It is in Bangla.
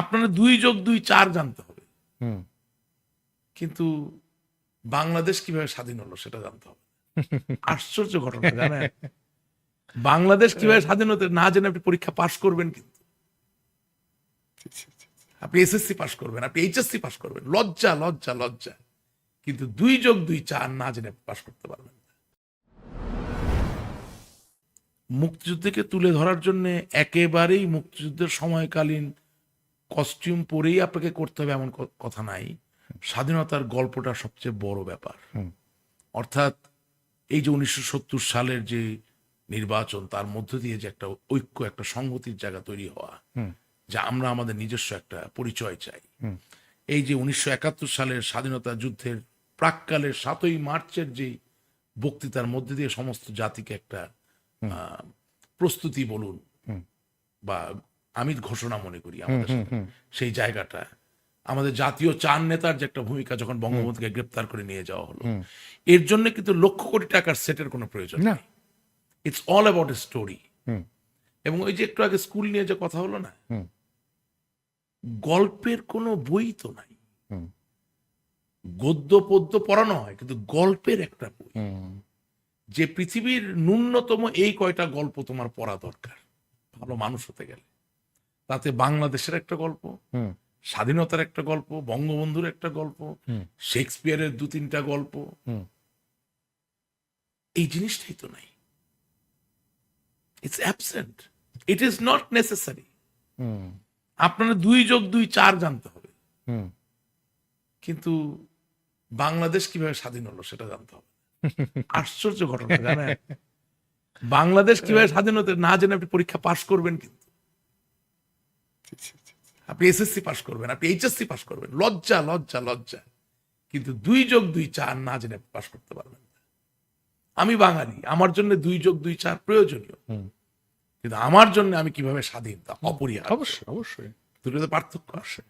আপনারা দুই যোগ দুই চার জানতে হবে। কিন্তু বাংলাদেশ কীভাবে স্বাধীন হলো সেটা জানতে হবে। আশ্চর্য ঘটনা জানেন? বাংলাদেশ কীভাবে স্বাধীন হতে না জেনে আপনি পরীক্ষা পাশ করবেন কিন্তু। আপনি এসএসসি পাশ করবেন আপনি এইচএসসি পাশ করবেন। লজ্জা লজ্জা লজ্জা। কিন্তু দুই যোগ দুই চার না জেনে পাশ করতে পারবেন মুক্তিযুদ্ধকে তুলে ধরার জন্য একেবারেই মুক্তিযুদ্ধের সময়কালীন কস্টিউম পরেই আপনাকে করতে হবে এমন কথা নাই। স্বাধীনতার গল্পটা সবচেয়ে বড় ব্যাপার। অর্থাৎ এই যে উনিশশো সত্তর সালের যে নির্বাচন তার মধ্য দিয়ে যে একটা ঐক্য একটা সংহতির জায়গা তৈরি হওয়া হুম। যা আমরা আমাদের নিজস্ব একটা পরিচয় চাই। হুম। এই যে উনিশশো একাত্তর সালের স্বাধীনতা যুদ্ধের প্রাককালের সাতই মার্চের যে বক্তৃতার মধ্যে দিয়ে সমস্ত জাতিকে একটা আহ, প্রস্তুতি বলুন বা আমির ঘোষণা মনে করি আমাদের। সেই জায়গাটা। আমাদের জাতীয় চার নেতার যে একটা ভূমিকা যখন বঙ্গবন্ধুকে গ্রেপ্তার করে নিয়ে যাওয়া হলো এর জন্য কিন্তু লক্ষ কোটি টাকার সেটের কোনো প্রয়োজন না। It's all about a story এবং ওই যে একটু আগে স্কুল নিয়ে যে কথা হলো না? গল্পের কোনো বই তো নাই। গদ্য পদ্য পড়ানো হয় কিন্তু গল্পের একটা বই। যে পৃথিবীর ন্যূনতম এই কয়টা গল্প তোমার পড়া দরকার ভালো মানুষ হতে গেলে। তাতে বাংলাদেশের একটা গল্প স্বাধীনতার একটা গল্প বঙ্গবন্ধুর একটা গল্প। শেক্সপিয়ারের দু তিনটা গল্প। এই জিনিসটাই তো নাই। It's absent it is not necessary hmm. আপনারা দুই যোগ দুই চার জানতে হবে। হুম। কিন্তু বাংলাদেশ কীভাবে স্বাধীন হলো সেটা জানতে হবে। আশ্চর্য ঘটনা জানেন? বাংলাদেশ কীভাবে স্বাধীন হতে না জেনে আপনি পরীক্ষা পাশ করবেন কিন্তু। আপনি এসএসসি পাশ করবেন আপনি এইচএসসি পাশ করবেন। লজ্জা লজ্জা লজ্জা। কিন্তু দুই যোগ দুই চার না জেনে পাশ করতে পারবেন না। আমি বাঙালি আমার জন্য দুই যোগ দুই চার প্রয়োজনীয়। কিন্তু আমার জন্য আমি কীভাবে স্বাধীন তা অপরিহার্য? অবশ্যই অবশ্যই। দুটো পার্থক্য আসে।